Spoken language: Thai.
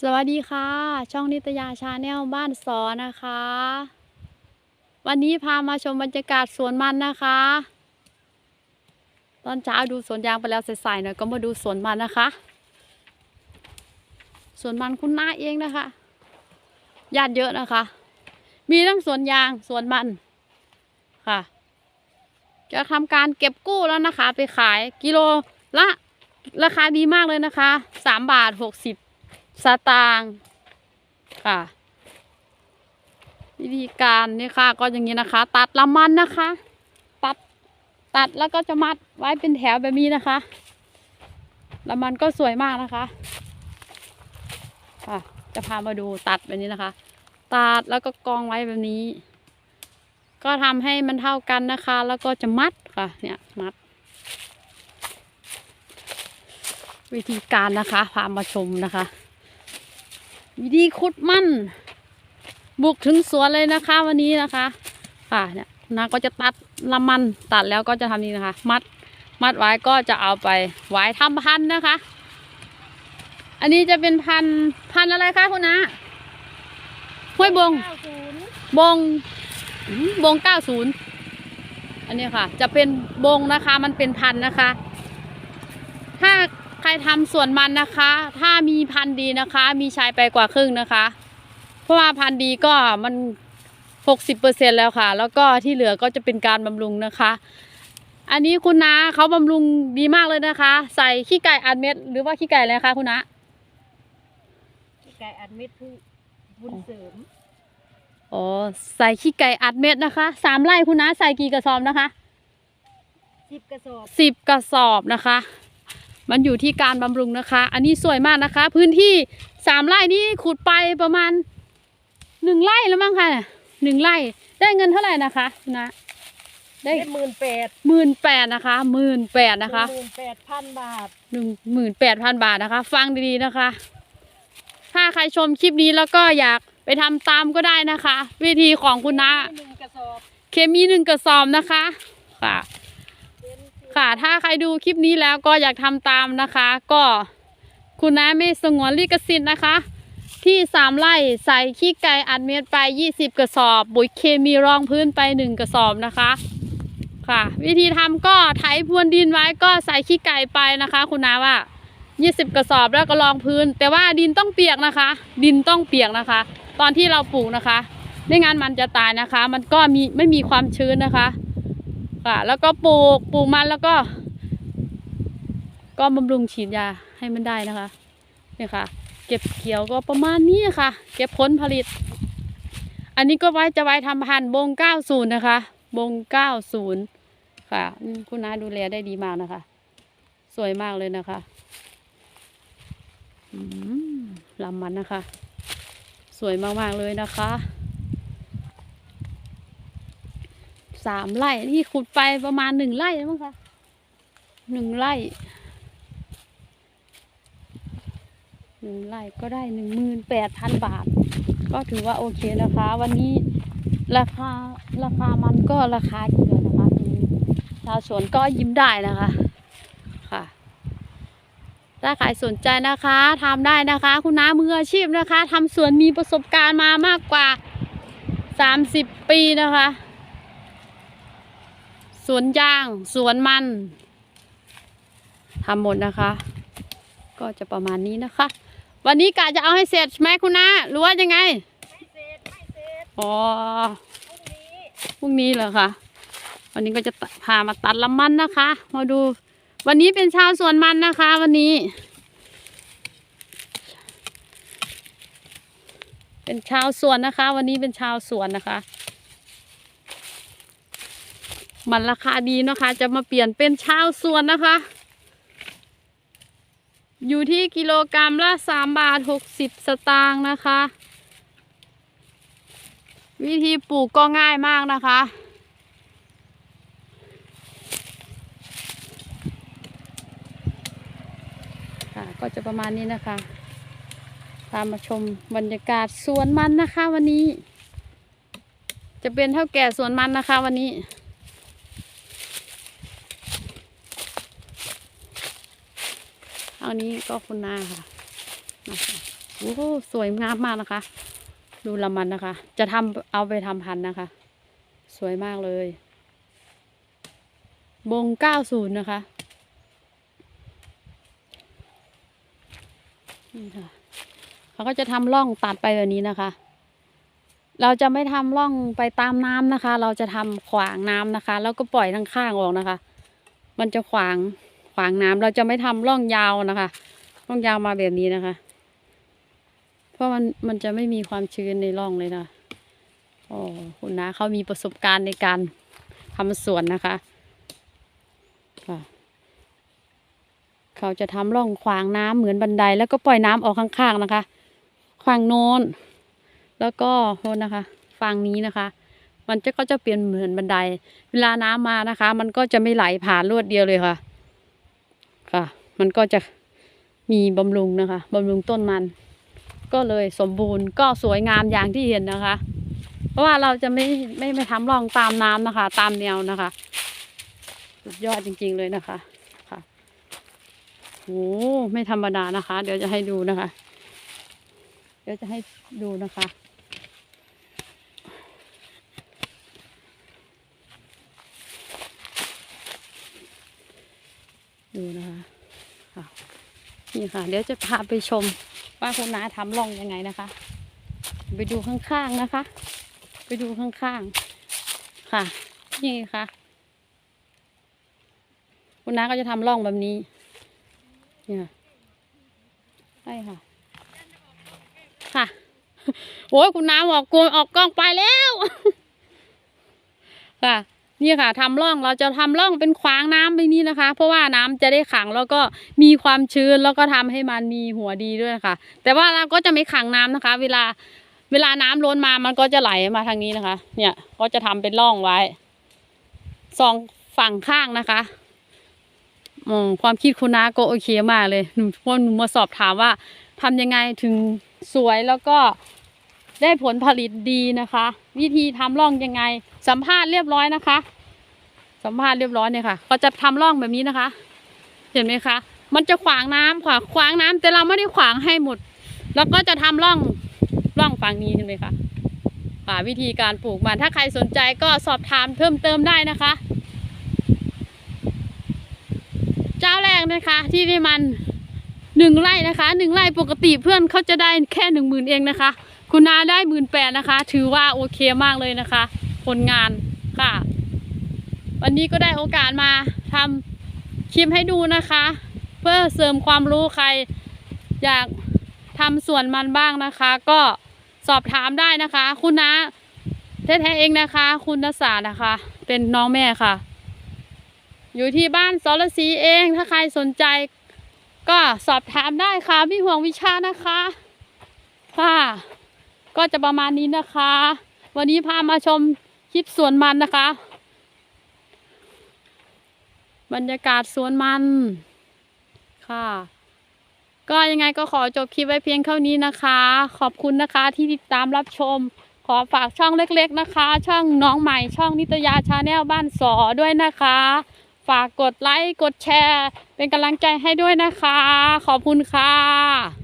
สวัสดีค่ะ ช่องนิตยาชาแนลบ้านสอนะคะ วันนี้พามาชมบรรยากาศสวนมันนะคะ ตอนเช้าดูสวนยางไปแล้วใส่ๆหน่อยก็มาดูสวนมันนะคะสวนมันคุณน้าเองนะคะญาติเยอะนะคะ มีทั้งสวนยางสวนมันค่ะ จะทำการเก็บกู้แล้วนะคะ ไปขายกิโลละราคาดีมากเลยนะคะสามบาทหกสิบ สตางค์ค่ะ วิธีการนี่ค่ะ ก็อย่างนี้นะคะ ตัดละมันนะคะ ตัดตัดแล้วก็จะมัดไว้เป็นแถวแบบนี้นะคะละมันก็สวยมากนะคะค่ะจะพามาดูตัดแบบนี้นะคะ ตัดแล้วก็กองไว้แบบนี้ ก็ทำให้มันเท่ากันนะคะ แล้วก็จะมัดค่ะ เนี่ยมัด วิธีการนะคะ พามาชมนะคะ วิธีขุดมันบุกถึงสวนเลยนะคะวันนี้นะคะค่ะเนี่ยนาก็จะตัดละมันตัดแล้วก็จะทำนี้นะคะ มัดมัดไว้ก็จะเอาไปไว้ทำพันธุ์นะคะ อันนี้จะเป็นพันธุ์พันธุ์อะไรคะคุณนาห้วยบงบงอืมบงเก้าศูนย์อันนี้ค่ะ จะเป็นบงนะคะ มันเป็นพันธุ์นะคะ ถ้า ใครทำสวนมันนะคะ ถ้ามีพันธุ์ดีนะคะ มีใช้ไปกว่าครึ่งนะคะ เพราะว่าพันธุ์ดีก็มันหกสิบเปอร์เซ็นแล้วค่ะ แล้วก็ที่เหลือก็จะเป็นการบำรุงนะคะ อันนี้คุณนาเขาบำรุงดีมากเลยนะคะ ใส่ขี้ไก่อัดเม็ด หรือว่าขี้ไก่อะไรคะคุณนาไก่อัดเม็ดผู้บุญเสริมอ๋อใส่ขี้ไก่อัดเม็ดนะคะสามไร่คุณนาใส่กี่กระสอบนะคะสิบกระสอบสิบกระสอบนะคะ มันอยู่ที่การบำรุงนะคะ อันนี้สวยมากนะคะ พื้นที่สามไร่นี่ขุดไปประมาณหนึ่งไร่แล้วมั้งค่ะหนึ่งไร่ได้เงินเท่าไหร่นะคะคุณนะได้ได้หมื่นแปดหมื่นแปดนะคะหมื่นแปดนะคะหมื่นแปดพันบาทหนึ่งหมื่นแปดพันบาทนะคะ ฟังดีๆนะคะ ถ้าใครชมคลิปนี้แล้วก็อยากไปทำตามก็ได้นะคะ วิธีของคุณนะหนึ่งกระสอบเคมีหนึ่งกระสอบนะคะค่ะเป็นสิบ ค่ะ ถ้าใครดูคลิปนี้แล้วก็อยากทำตามนะคะ ก็คุณน้าไม่สงวนลิขสิทธิ์นะคะ ที่สามไร่ใส่ขี้ไก่อัดเม็ดไป 20 กระสอบ ปุ๋ยเคมีรองพื้นไป 1 กระสอบนะคะค่ะ วิธีทำก็ไถพรวนดินไว้ก็ใส่ขี้ไก่ไปนะคะ คุณน้าว่า 20 กระสอบแล้วก็รองพื้น แต่ว่าดินต้องเปียกนะคะ ดินต้องเปียกนะคะ ตอนที่เราปลูกนะคะไม่งั้นมันจะตายนะคะ มันก็มีไม่มีความชื้นนะคะ ค่ะ แล้วก็ปลูกปลูกมันแล้วก็ ก็บำรุงฉีดยาให้มันได้นะคะเนี่ยค่ะ เก็บเกี่ยวก็ประมาณนี้ค่ะ เก็บผลผลิต อันนี้ก็ไว้จะไว้ทำพันธุ์บงเก้าศูนย์นะคะ บงเก้าศูนย์ค่ะคุณน้าดูแลได้ดีมากนะคะ สวยมากเลยนะคะอืมลำมันนะคะ สวยมากๆเลยนะคะ สามไร่นี่ขุดไปประมาณหนึ่งไร่มั้งคะหนึ่งไร่หนึ่งไร่ก็ได้หนึ่งหมื่นแปดพันบาท ก็ถือว่าโอเคนะคะ วันนี้ราคาราคามันก็ราคาดีเลยนะคะตรงนี้ชาวสวนก็ยิ้มได้นะคะค่ะถ้าใครสนใจนะคะทำได้นะคะ คุณน้ามืออาชีพนะคะทำสวนมีประสบการณ์มามากกว่าสามสิบปีนะคะ สวนยาง สวนมันทำหมดนะคะ ก็จะประมาณนี้นะคะ วันนี้กะจะเอาให้เสร็จไหมคุณน้าหรือว่ายังไงไม่เสร็จไม่เสร็จอ๋อพรุ่งนี้พรุ่งนี้เหรอคะวันนี้ก็จะพามาตัดละมันนะคะ มาดู วันนี้เป็นชาวสวนมันนะคะ วันนี้ เป็นชาวสวนนะคะ วันนี้เป็นชาวสวนนะคะ มันราคาดีนะคะ จะมาเปลี่ยนเป็นชาวสวนนะคะ อยู่ที่กิโลกรรัมละสามบาทหกสิบสตางค์นะคะ วิธีปลูกก็ง่ายมากนะคะ ค่ะก็จะประมาณนี้นะคะตามมาชมบรรยากาศสวนมันนะคะวันนี้ จะเป็นเท่าแก่สวนมันนะคะวันนี้ อานี้ก็คุณนาค่ะนะคะสโอ้สวยงามมากนะคะ ดูละมันนะคะ จะทำเอาไปทำพันนะคะ สวยมากเลยบงเก้าศูนย์นะคะนี่ค่ะเขาก็จะทำร่องตัดไปแบบนี้นะคะ เราจะไม่ทำร่องไปตามน้ำนะคะ เราจะทำขวางน้ำนะคะ แล้วก็ปล่อยทางข้างออกนะคะ มันจะขวางางน้ำเราจะไม่ทำร่องยาวนะคะ ร่องยาวมาแบบนี้นะคะ เพราะมันมันจะไม่มีความชื้นในร่องเลยนะโอ้คุณนะเขามีประสบการณ์ในการทำสวนนะคะค่ะเขาจะทำร่องขวางน้ำเหมือนบันได แล้วก็ปล่อยน้ำออกข้างๆนะคะขวางโน้น แล้วก็โทษนะคะฝั่งนี้นะคะมันจะก็จะเปลี่ยนเหมือนบันได เวลาน้ำมานะคะ มันก็จะไม่ไหลผ่านรวดเดียวเลยค่ะ ค่ะ มันก็จะมีบำรุงนะคะบำรุงต้นมัน ก็เลยสมบูรณ์ก็สวยงามอย่างที่เห็นนะคะ เพราะว่าเราจะไม่ไม่ไม่ทำร่องตามน้ำนะคะ ตามแนวนะคะสุดยอดจริง ๆเลยนะคะค่ะโอ้ไม่ธรรมดานะคะ เดี๋ยวจะให้ดูนะคะ เดี๋ยวจะให้ดูนะคะ ดูนะคะค่ะนี่ค่ะ เดี๋ยวจะพาไปชมว่าคุณน้าทำร่องยังไงนะคะ ไปดูข้างๆนะคะ ไปดูข้างๆ ค่ะ นี่ค่ะ คุณน้าก็จะทำร่องแบบนี้นี่ค่ะใช่ค่ะ ค่ะโอ้ยคุณน้าบอกกลัวออกกล้องไปแล้ว ค่ะ นี่ค่ะทำร่องเราจะทำร่องเป็นขวางน้ำไปนี้นะคะ เพราะว่าน้ำจะได้ขังแล้วก็มีความชื้นแล้วก็ทำให้มันมีหัวดีด้วยค่ะ แต่ว่าเราก็จะไม่ขังน้ำนะคะ เวลาเวลาน้ำล้นมามันก็จะไหลมาทางนี้นะคะ เนี่ยก็จะทำเป็นร่องไว้สองฝั่งข้างนะคะอืมความคิดคุณน้าก็โอเคมากเลยหนูพราะหนูมาสอบถามว่าทำยังไงถึงสวยแล้วก็ได้ผลผลิตดีนะคะ วิธีทำร่องยังไง สัมภาษณ์เรียบร้อยนะคะ สัมภาษณ์เรียบร้อยเนี่ยค่ะ ก็จะทำร่องแบบนี้นะคะ เห็นไหมคะ มันจะขวางน้ำค่ะ ขวางน้ำแต่เราไม่ได้ขวางให้หมด แล้วก็จะทำร่องร่องฝั่งนี้เห็นไหมคะค่ะวิธีการปลูกมันถ้าใครสนใจก็สอบถามเพิ่มเติมได้นะคะ เจ้าแรกนะคะ ที่ได้มันหนึ่งไร่นะคะหนึ่งไร่ปกติเพื่อนเขาจะได้แค่หนึ่งหมื่นเองนะคะ คุณนาได้หมื่นแปดนะคะ ถือว่าโอเคมากเลยนะคะ ผลงานค่ะ วันนี้ก็ได้โอกาสมาทำคลิปให้ดูนะคะ เพื่อเสริมความรู้ใครอยากทำสวนมันบ้างนะคะ ก็สอบถามได้นะคะ คุณน้าแท้ๆเองนะคะ คุณนศานะคะ เป็นน้องแม่ค่ะ อยู่ที่บ้านสรศรีเองถ้าใครสนใจ ก็สอบถามได้ค่ะพี่ห่วงวิชานะคะค่ะ ก็จะประมาณนี้นะคะ วันนี้พามาชม คลิปสวนมันนะคะ บรรยากาศสวนมันค่ะ ก็ยังไงก็ขอจบคลิปไว้เพียงเท่านี้นะคะ ขอบคุณนะคะที่ติดตามรับชม ขอฝากช่องเล็กๆนะคะ ช่องน้องใหม่ช่องนิตยาชาแนลบ้านสอด้วยนะคะ ฝากกดไลค์กดแชร์ เป็นกำลังใจให้ด้วยนะคะ ขอบคุณค่ะ